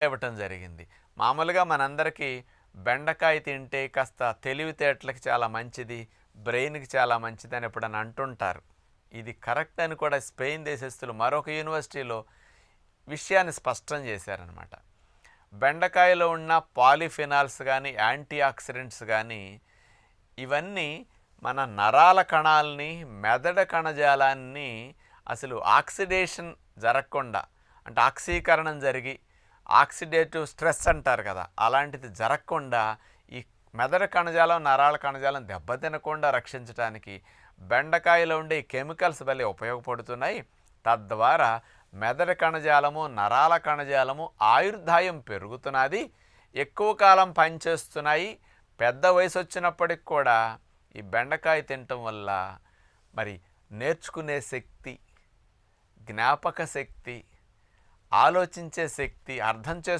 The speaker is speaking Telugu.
ఇవ్వటం జరిగింది. మామూలుగా మనందరికీ బెండకాయ తింటే కాస్త తెలివితేటలకు చాలా మంచిది బ్రెయిన్కి చాలా మంచిది అని ఎప్పుడని అంటుంటారు. ఇది కరెక్ట్ అని కూడా స్పెయిన్ దేశస్తులు మరొక యూనివర్సిటీలో విషయాన్ని స్పష్టం చేశారనమాట బెండకాయలో ఉన్న పాలిఫినాల్స్ కానీ యాంటీ ఆక్సిడెంట్స్ కానీ ఇవన్నీ మన నరాల కణాలని మెదడు కణజాలాన్ని అసలు ఆక్సిడేషన్ జరగకుండా అంటే ఆక్సీకరణం జరిగి ఆక్సిడేటివ్ స్ట్రెస్ అంటారు కదా అలాంటిది జరగకుండా ఈ మెదడు కణజాలం నరాల కణజాలం దెబ్బతినకుండా రక్షించడానికి బెండకాయలో ఉండే కెమికల్స్ వల్లే ఉపయోగపడుతున్నాయి. తద్వారా మెదడు కణజాలము నరాల కణజాలము ఆయుర్దాయం పెరుగుతున్నది ఎక్కువ కాలం పనిచేస్తున్నాయి. పెద్ద వయసు వచ్చినప్పటికి కూడా ఈ బెండకాయ తినటం వల్ల మరి నేర్చుకునే శక్తి జ్ఞాపక శక్తి ఆలోచించే శక్తి అర్థం చేసు